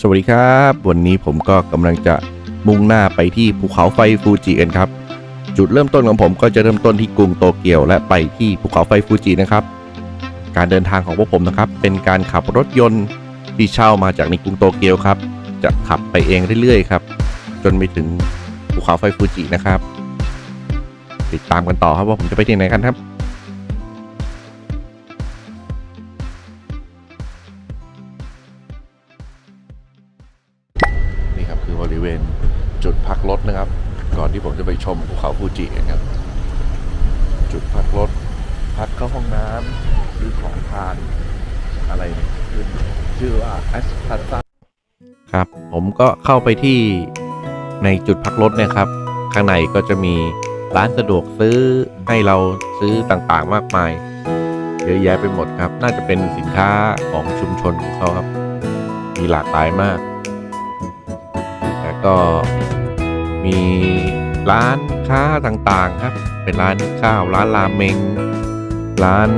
สวัสดีครับ วันนี้ผมก็กำลังจะมุ่งหน้าไปที่ภูเขาไฟฟูจิกันครับ จุดเริ่มต้นของผมก็จะเริ่มต้นที่กรุงโตเกียว และไปที่ภูเขาไฟฟูจินะครับ การเดินทางของพวกผมนะครับ เป็นการขับรถยนต์ที่เช่ามาจากในกรุงโตเกียวครับ จะขับไปเองเรื่อยๆครับ จนไปถึงภูเขาไฟฟูจินะครับ ติดตามกันต่อครับว่าผมจะไปที่ไหนกันครับ จิครับ จุดพักรถ พักเข้าห้องน้ำหรือของทานอะไรขึ้นชื่อว่าแอสพาซ่าครับ ผมก็เข้าไปที่ในจุดพักรถเนี่ยครับ ข้างในก็จะมีร้านสะดวกซื้อให้เราซื้อต่างๆมากมาย เยอะแยะไปหมดครับ น่าจะเป็นสินค้าของชุมชนของเขาครับ มีหลากหลายมากแล้วก็มี ร้านค้าต่างๆครับ เป็นร้านข้าวร้านรามเมง ร้าน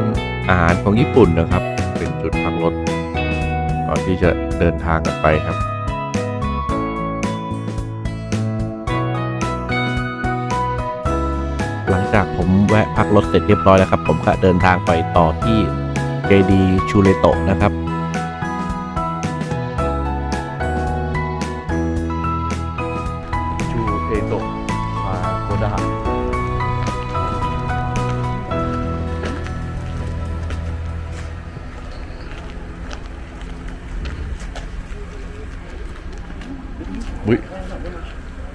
อาหารของญี่ปุ่นนะครับ เป็นจุดพักรถก่อนที่จะเดินทางกันไปครับหลังจากผมแวะพักรถเสร็จเรียบร้อยแล้วครับ ผมก็เดินทางไปต่อที่เจดีชูเลโตะนะครับ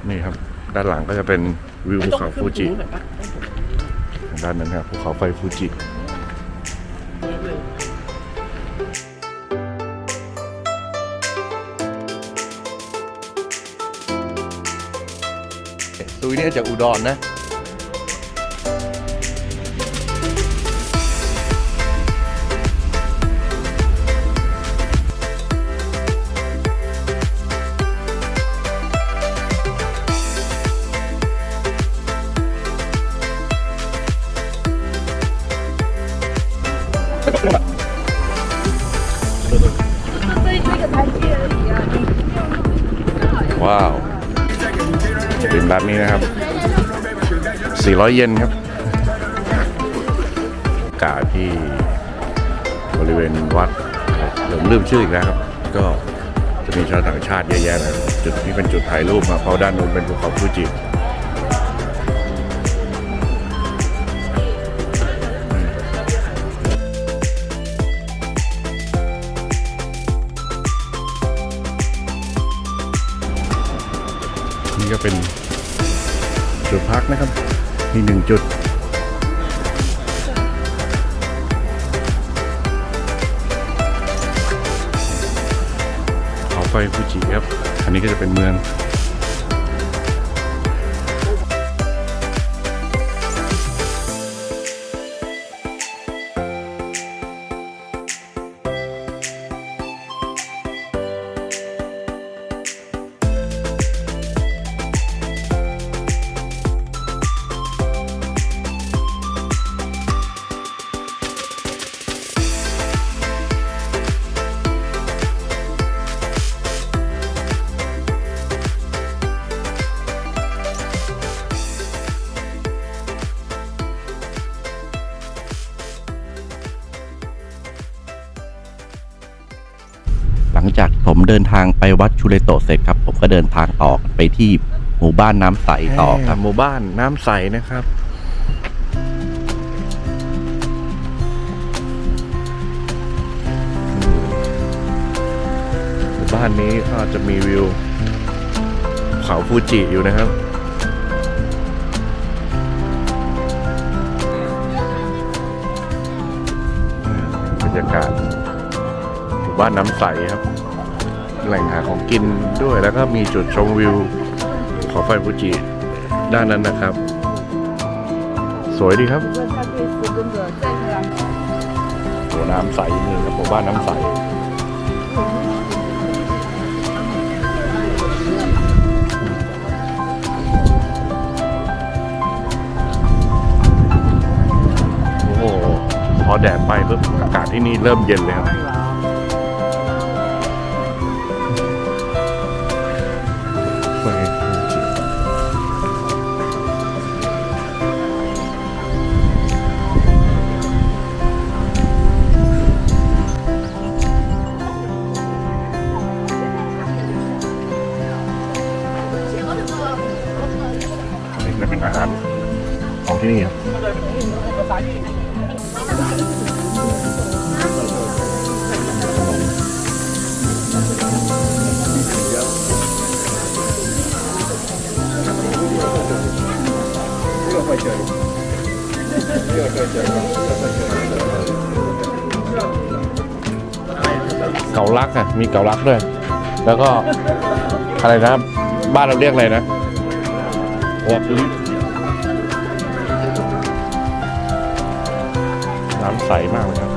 นี่ครับ ด้านหลังก็จะเป็นวิวภูเขาฟูจิทางด้านนั้นครับภูเขาไฟฟูจิตุยเนี่ยจากอุดรนนะ ว้าวเป็นแบบนี้นะครับ 400 เยนครับ กาที่บริเวณวัดผมลืมชื่ออีกแล้วครับ ก็จะมีชาวต่างชาติเยอะแยะเลยจุดนี้เป็นจุดถ่ายรูปมาเพราะด้านนู้นเป็นภูเขาฟูจิ นี่ก็เป็นจุดพักนะครับมีหนึ่งจุดเขาไฟฟูจิครับ อันนี้ก็จะเป็นเมือง งจากผมเดินทางไปวัดชูเลโตเสร็จครับ ผมก็เดินทางต่อไปที่หมู่บ้านน้ำใสต่อครับ หมู่บ้านน้ำใสนะครับ หมู่บ้านนี้ก็จะมีวิวเขาฟูจิอยู่นะครับบรรยากาศู่บ้านน้ำใสครับ แหล่งหาของกินด้วยแล้วก็มีจุดชมวิวของไฟฟูจิด้านนั้นนะครับ สวยดีครับโหน้ำใสนี่ครับหมู่บ้านน้ำใสพอแดดไปปุ๊บอากาศที่นี่เริ่มเย็นเลยครับ quay buổi chiều Hãy subscribe cho kênh Ghiền Mì เกาลักอะ มีเกาลักด้วย แล้วก็อะไรนะ บ้านเราเรียกอะไรนะวอกลิน้ำใสมากเลยครับ